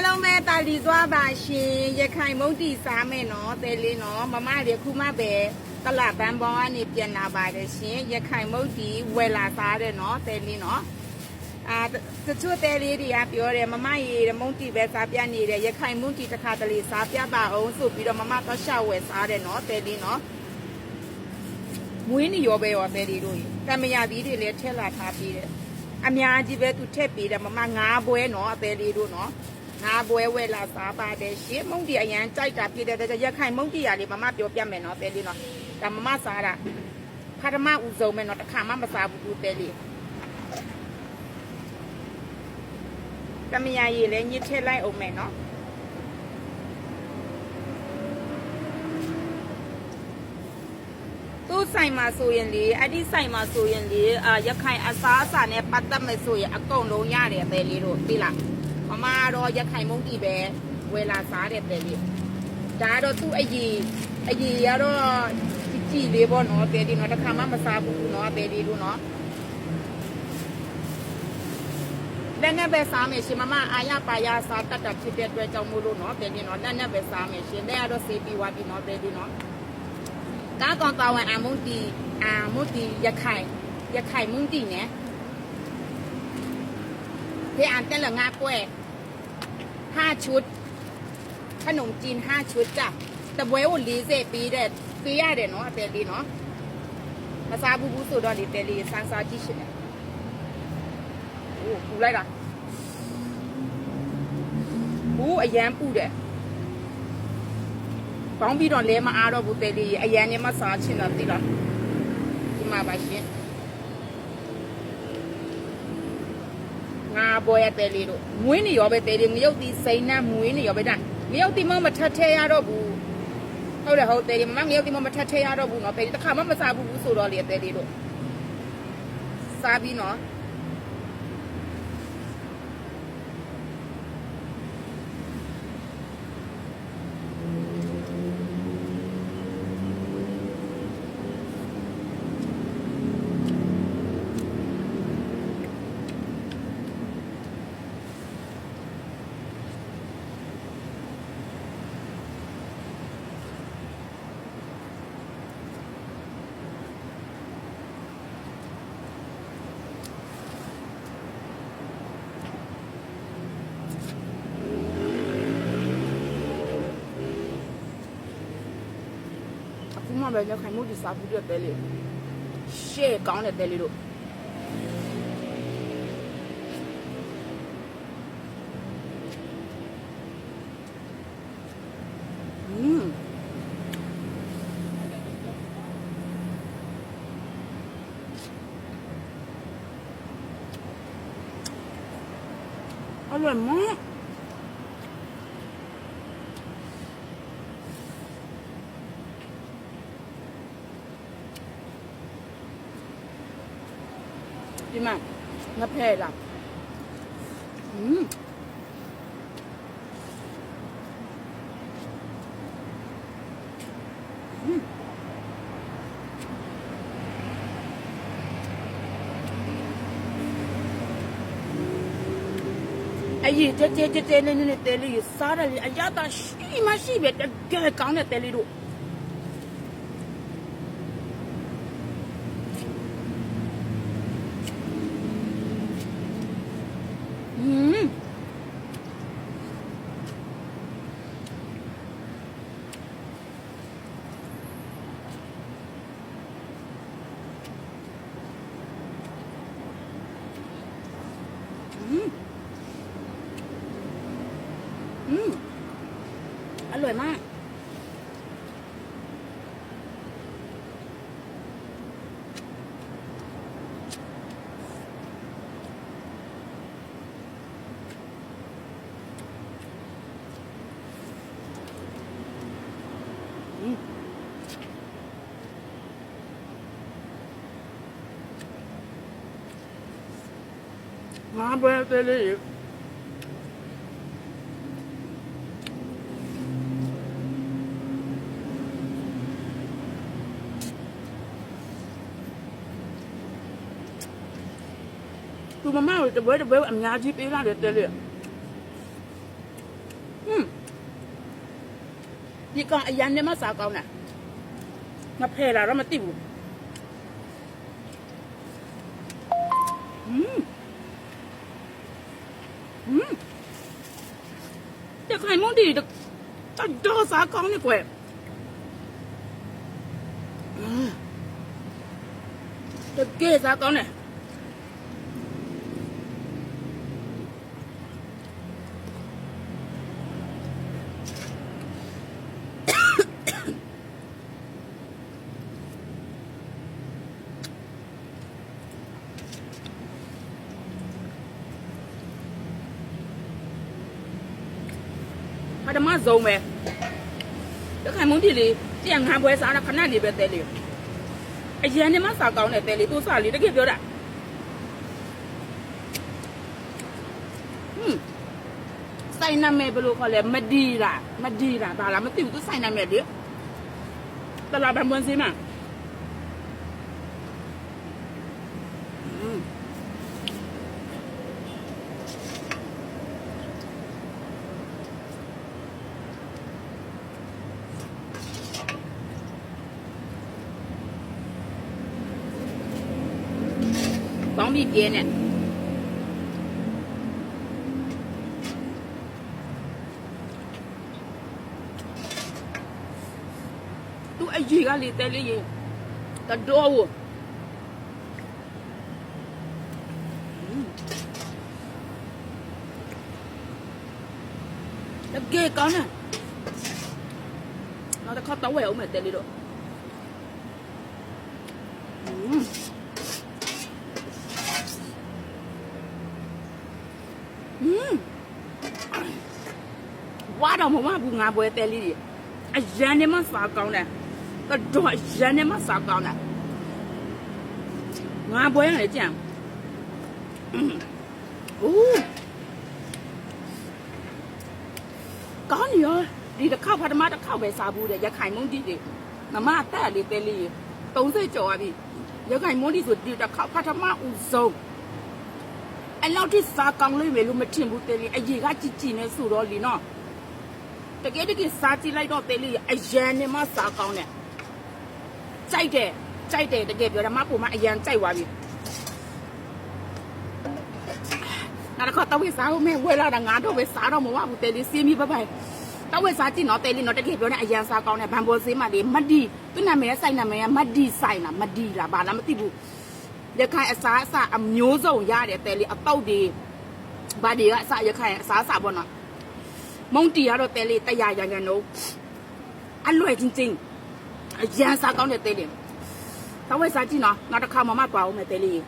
အားလုံးပဲတာလီသွားပါရှင်ရခိုင်မုတ်တီစားမယ်နော်တဲလေးနော်မမတွေခုမှပဲတလဘန်ဘောကနေပြန်လာပါတယ်ရှင်ရခိုင်မုတ်တီဝယ်လာစားတယ်နော်တဲလေးနော်အာတချို့တဲလေးတွေကပြောတယ်မမရေမုတ်တီပဲစားပြနေတယ်ရခိုင်မုတ်တီတစ်ခါတလေစားပြပါအောင်ဆိုပြီးတော့မမတော့ရှောက်ဝယ်စားတယ်နော်တဲလေးနော်မွေးနေရောပဲရောတဲလေးတို့ကံမရသီးတွေလည်းထက်လာထားပြီးတယ်အများကြီးပဲသူထက်ပေးတယ်မမငါးပွဲနော်အသေးလေးတို့နော် ငါးပွဲဝဲလာစားပါတယ်ရှင်းမုံတီအရန်ကြိုက်တာဖြစ်တဲ့အတွက်ရက်ခိုင်မုံတီရလေးမမပြောပြမယ်နော်အသေးလေးနော်ဒါမမစားတာပထမဦးဆုံးမယ်နော်တစ်ခါမှမစားဘူးသူအသေးလေးကမရရည်လည်းညစ်ထည့်လိုက်အောင်မယ်နော်သူ့ဆိုင်မှာဆိုရင်လေအဲ့ဒီဆိုင်မှာဆိုရင်လေအာရခိုင်အစားအစာနဲ့ပတ်သက်မဲ့ဆိုရင်အကုန်လုံးရတယ်ပဲလေးတို့သိလား မမတော့ရခိုင်မုန်းတီပဲဝယ်လာစားတယ်ပဲလေးဒါတော့သူ့အကြီးအကြီးရတော့ကြည့်လေးပေါ့နော်ပဲလေးနော်တစ်ခါမှမစားဘူးနော်ပဲလေးတို့နော်လက်နဲ့ပဲစားမယ်ရှင်မမအာရပါရစားတတ်တာဖြစ်တဲ့အတွက်ကြောင့်မို့လို့နော်ပဲလေးနော်လက်နဲ့ပဲစားမယ်ရှင်လက်ရတော့စေးပြီးသွားပြီနော်ပဲလေးနော်ကားကောင်တာဝန်အမုန်တီအမုန်တီရခိုင်ရခိုင်မုန်တီနဲ့ဒီအန်တက်လငါပွဲ ห้าชุด ขนมจีนห้าชุดจ้ะแต่บวยวันลีเซปีเด็ดปียาเด็ดเนาะแต่ลีเนาะมาซาบูบูสุดอดีแต่ลีซันซาจิชิเนี่ยโอ้ปูไล่ละปูအရန်ပူတယ်ပေါင်းပြီးတော့လဲမအားတော့ဘူးတဲလေးအရန်နဲ့မစားချင်တာသိလားဒီမှာပါရှင် ငါပေါ်ရတဲလေးတို့ငွင်းနေရောပဲတဲလေးငရုတ်တီစိန်နဲ့မွေးနေရောပဲဒါငရုတ်တီမမထထဲရတော့ဘူးဟုတ်တယ်ဟုတ်တဲလေးမမငရုတ်တီမမထထဲရတော့ဘူးနော်ဘယ်တစ်ခါမှမစားဘူးဆိုတော့လေတဲလေးတို့စားပြီးနော် นาะ အခုမှပဲလက်ခိုင်မှုဒီစားဘူးတဲ့တဲလေးရှေ့ကောင်းတဲ့တဲလေးတို့อืมอร่อยมาก 什么？那配了？嗯。嗯。哎呀，这这这这这这这这里啥了？哎呀，他什么什这这，讲那这里头。 ร่อยมาก มาเบสเตอรี่ သူမမကိုတပွဲတပွဲအများကြီးပေးလာတယ်တဲ့လေဟွန်းဒီကောင်အရန်နဲ့မစားကောင်းတာငါဖယ်လာတော့မသိဘူးဟွန်းဟွန်းတခိုင်မုန်တီတတော့စားကောင်းနေကွယ်တကယ်စားကောင်းတယ် ထမဆုံးပဲတခိုင်မုန်းတီလေးကြံငါပွဲစားတာခဏလေးပဲတဲလေးအရန်နဲ့မစားကောင်းတဲ့တဲလေးသူ့စားလေးတကယ်ပြောတာဟွန်းစိုင်းနာမဲဘယ်လိုခေါ်လဲမဒီလားမဒီလားဘာလားမသိဘူးသူစိုင်းနာမဲလေတလာဘန်ဘွန်စီမอื ကောင်းပြီပြင်းနဲ့သူအကြီးကလေတဲလေးရင်တတော်ဝတကယ်ကောင်းတယ်နောက်တစ်ခါတော့ဝယ်အောင်မယ်တဲလေးတော့ ဝါတော့မမဘူးငါပွဲတဲလေးကြီးအရန်နဲ့မစားကောင်းတယ်တော့အရန်နဲ့မစားကောင်းတယ်ငါပွဲရတယ်ကြံအိုးကောင်းရောဒီတစ်ခေါက်ပထမတစ်ခေါက်ပဲစားဘူးတဲ့ရခိုင်မုန်းတီတွေမမအသက်လေးတဲလေး30ကျော်ပြီရခိုင်မုန်းတီဆိုဒီတစ်ခေါက်ပထမဦးဆုံးအဲ့လောက်ထိစားကောင်းလိမ့်မယ်လို့မထင်ဘူးတဲလေးအကြီးကကြည်ကြည်နဲ့ဆိုတော့လीနော် တကယ်တကယ်စားကြည့်လိုက်တော့တဲလေးအရန်နဲ့မှစားကောင်းတယ်ကြိုက်တယ်ကြိုက်တယ်တကယ်ပြောတယ်မပုံမအရန်ကြိုက်သွားပြီနောက်တစ်ခါတော့ဝေးစားဦးမယ်ဝယ်လာတာငါတော့ပဲစားတော့မဝဘူးတဲလေးစီးမိပပိုင်တော့ဝေးစားကြည့်နော်တဲလေးနော်တကယ်ပြောတယ်အရန်စားကောင်းတယ်ဘန်ဘောဆေးမလေးမတ်ဒီသူ့နာမည်ရဲ့စိုက်နာမည်ကမတ်ဒီဆိုင်လားမတ်ဒီလားဘာလားမသိဘူးရခိုင်အစားအစာအမျိုးစုံရတယ်တဲလေးအပေါက်တွေဘာတွေကအစားရခိုင်အစားအစာပေါ့နော် မုံတီကတော့တဲလေးတရားရရန်တော့အလွယ်ချင်းချင်းအရန်စားကောင်းတဲ့တဲလေးတော့ဝဲစားကြည့်နော်နောက်တစ်ခါမှမသွားအောင်မယ်တဲလေး